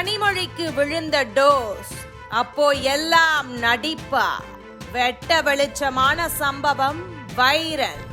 கனிமொழிக்கு விழுந்த டோஸ். அப்போ எல்லாம் நடிப்பா. வெட்ட வெளிச்சமான சம்பவம் வைரல்.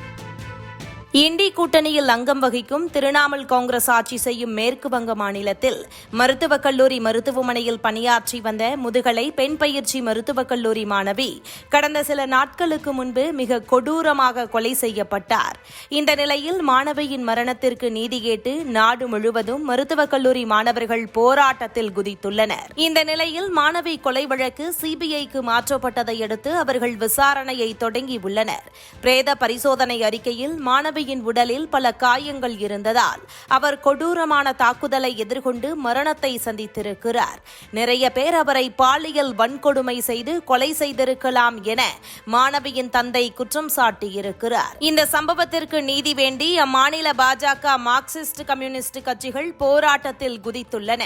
இண்டி கூட்டணியில் அங்கம் வகிக்கும் திரிணாமுல் காங்கிரஸ் ஆட்சி செய்யும் மேற்கு வங்க மாநிலத்தில் மருத்துவக் கல்லூரி மருத்துவமனையில் பணியாற்றி வந்த முதுகலை பெண் பயிற்சி மருத்துவக் கல்லூரி மாணவி கடந்த சில நாட்களுக்கு முன்பு மிக கொடூரமாக கொலை செய்யப்பட்டார். இந்த நிலையில் மாணவியின் மரணத்திற்கு நீதி கேட்டு நாடு முழுவதும் மருத்துவக் கல்லூரி மாணவர்கள் போராட்டத்தில் குதித்துள்ளனர். இந்த நிலையில் மாணவி கொலை வழக்கு சிபிஐக்கு மாற்றப்பட்டதை அடுத்து அவர்கள் விசாரணையை தொடங்கியுள்ளனர். பிரேத பரிசோதனை அறிக்கையில் மாணவியின் உடலில் பல காயங்கள் இருந்ததால் அவர் கொடூரமான தாக்குதலை எதிர்கொண்டு மரணத்தை சந்தித்திருக்கிறார். நிறைய பேர் அவரை பாலியல் வன்கொடுமை செய்து கொலை செய்திருக்கலாம் என மாணவியின் தந்தை குற்றம் சாட்டியிருக்கிறார். இந்த சம்பவத்திற்கு நீதி வேண்டி அம்மாநில பாஜக மார்க்சிஸ்ட் கம்யூனிஸ்ட் கட்சிகள் போராட்டத்தில் குதித்துள்ளன.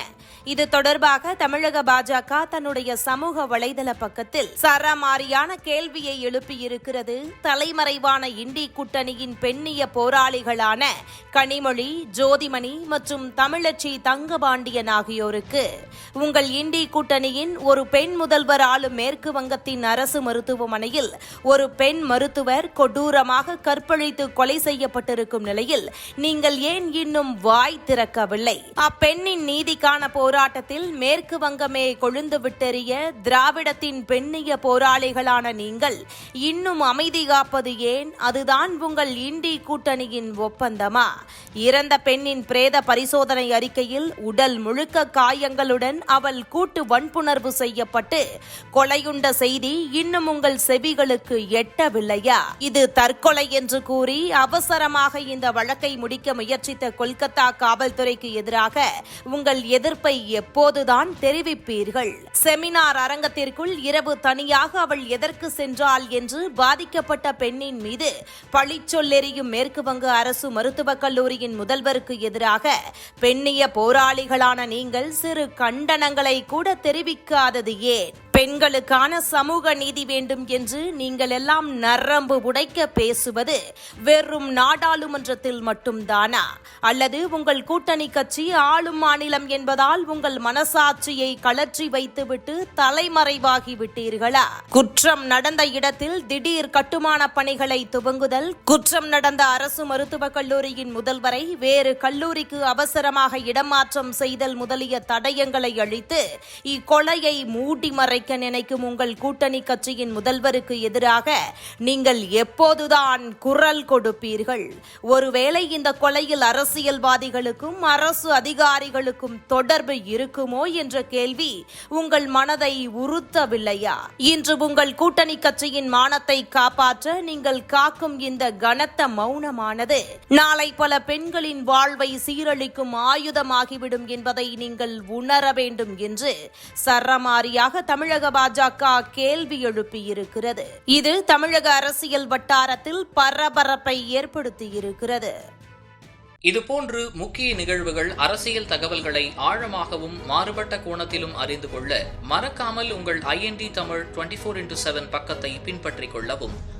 இது தொடர்பாக தமிழக பாஜக தன்னுடைய சமூக வலைதள பக்கத்தில் சரமாரியான கேள்வியை எழுப்பியிருக்கிறது. தலைமறைவான இண்டி கூட்டணியின் பெண்ணிய போராளிகளான கனிமொழி ஜோதிமணி மற்றும் தமிழச்சி தங்கபாண்டியன் ஆகியோருக்கு உங்கள் இண்டி கூட்டணியின் ஒரு பெண் முதல்வர் ஆளும் மேற்கு வங்கத்தின் அரசு மருத்துவமனையில் ஒரு பெண் மருத்துவர் கொடூரமாக கற்பழித்து கொலை செய்யப்பட்டிருக்கும் நிலையில் நீங்கள் ஏன் இன்னும் வாய் திறக்கவில்லை? அப்பெண்ணின் நீதிக்கான போராட்டத்தில் மேற்கு வங்கமே கொழுந்து விட்டெறிய திராவிடத்தின் பெண்ணிய போராளிகளான நீங்கள் இன்னும் அமைதி காப்பது ஏன்? அதுதான் உங்கள் இண்டி கூட்டணியின் ஒப்பந்தமா? இறந்த பெண்ணின் பிரேத பரிசோதனை அறிக்கையில் உடல் முழுக்க காயங்களுடன் அவள் கூட்டு வன்புணர்வு செய்யப்பட்டு கொலையுண்ட செய்தி இன்னும் உங்கள் செவிகளுக்கு எட்டவில்லையா? இது தற்கொலை என்று கூறி அவசரமாக இந்த வழக்கை முடிக்க முயற்சித்த கொல்கத்தா காவல்துறைக்கு எதிராக உங்கள் எதிர்ப்பை எப்போதுதான் தெரிவிப்பீர்கள்? செமினார் அரங்கத்திற்குள் இரவு தனியாக அவள் எதற்கு சென்றாள் என்று பாதிக்கப்பட்ட பெண்ணின் மீது பழிச்சொல்லெறியும் மேற்கு வங்க அரசு மருத்துவக் கல்லூரியின் முதல்வருக்கு எதிராக பெண்ணிய போராளிகளான நீங்கள் சிறு கண்டனங்களை கூட தெரிவிக்காதது ஏன்? பெண்களுக்கான சமூக நீதி வேண்டும் என்று நீங்கள் எல்லாம் நரம்பு உடைக்க பேசுவது வெறும் நாடாளுமன்றத்தில் மட்டும்தானா? அல்லது உங்கள் கூட்டணி கட்சி ஆளும் மாநிலம் என்பதால் உங்கள் மனசாட்சியை கலற்றி வைத்துவிட்டு தலைமறைவாகி விட்டீர்களா? குற்றம் நடந்த இடத்தில் திடீர் கட்டுமான பணிகளை துவங்குதல் குற்றம் நடந்த அரசு மருத்துவக் கல்லூரியின் முதல்வரை வேறு கல்லூரிக்கு அவசரமாக இடமாற்றம் செய்தல் முதலிய தடயங்களை அழித்து இக்கொலையை மூடி மறைக்க நினைக்கும் உங்கள் கூட்டணி கட்சியின் முதல்வருக்கு எதிராக நீங்கள் எப்போதுதான் குரல் கொடுப்பீர்கள்? ஒருவேளை இந்த கொலையில் அரசியல்வாதிகளுக்கும் அரசு அதிகாரிகளுக்கும் தொடர்பு இருக்குமோ என்ற கேள்வி உங்கள் மனதை உறுத்தவில்லையா? இன்று உங்கள் கூட்டணி கட்சியின் மானத்தை காப்பாற்ற நீங்கள் காக்கும் இந்த கனத்த மௌனமானது. நாளை பல பெண்களின் வாழ்வை சீரழிக்கும் ஆயுதமாகிவிடும் என்பதை நீங்கள் உணர வேண்டும் என்று சரமாரியாக தமிழக பாஜக கேள்வி எழுப்பியிருக்கிறது. இது தமிழக அரசியல் வட்டாரத்தில் பரபரப்பை ஏற்படுத்தியிருக்கிறது. இதுபோன்று முக்கிய நிகழ்வுகள் அரசியல் தகவல்களை ஆழமாகவும் மாறுபட்ட கோணத்திலும் அறிந்து கொள்ள மறக்காமல் உங்கள் IND Tamil twenty four into seven பக்கத்தை பின்பற்றிக் கொள்ளவும்.